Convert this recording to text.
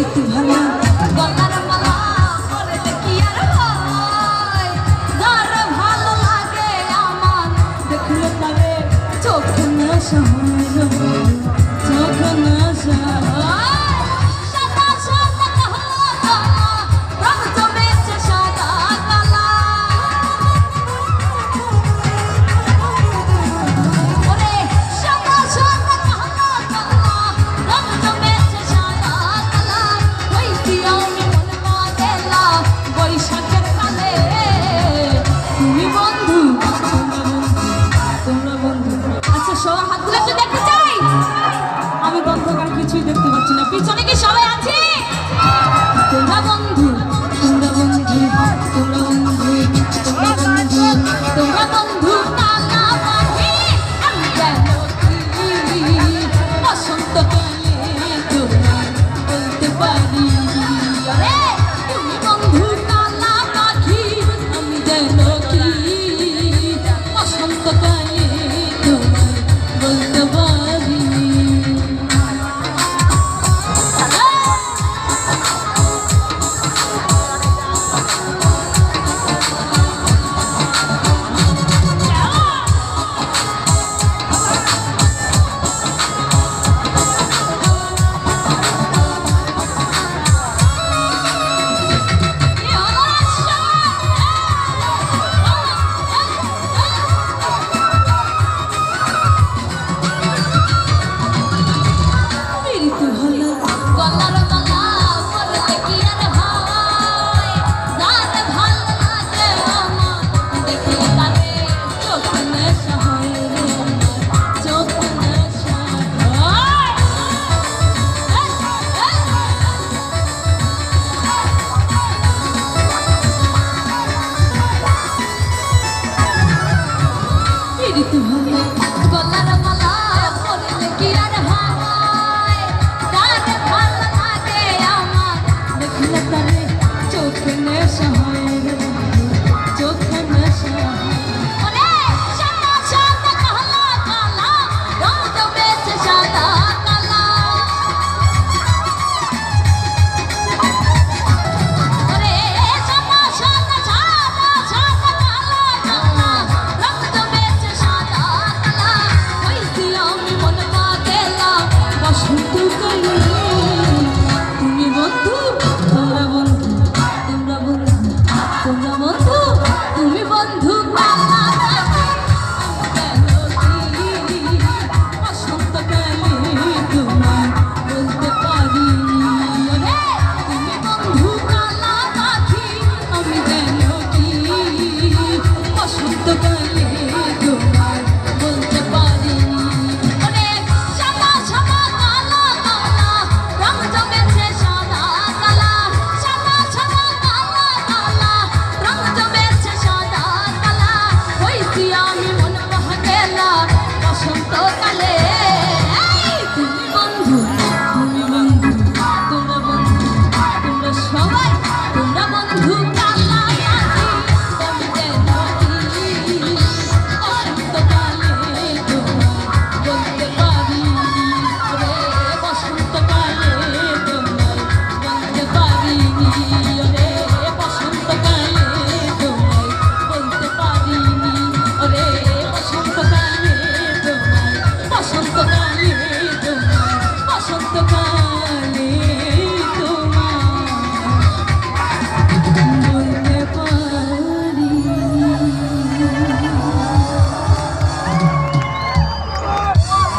ইতি ভালো গলার মালা ভালো লাগে আমার দেখলে পারে চোখ না। পিছনে কি সবাই Kiran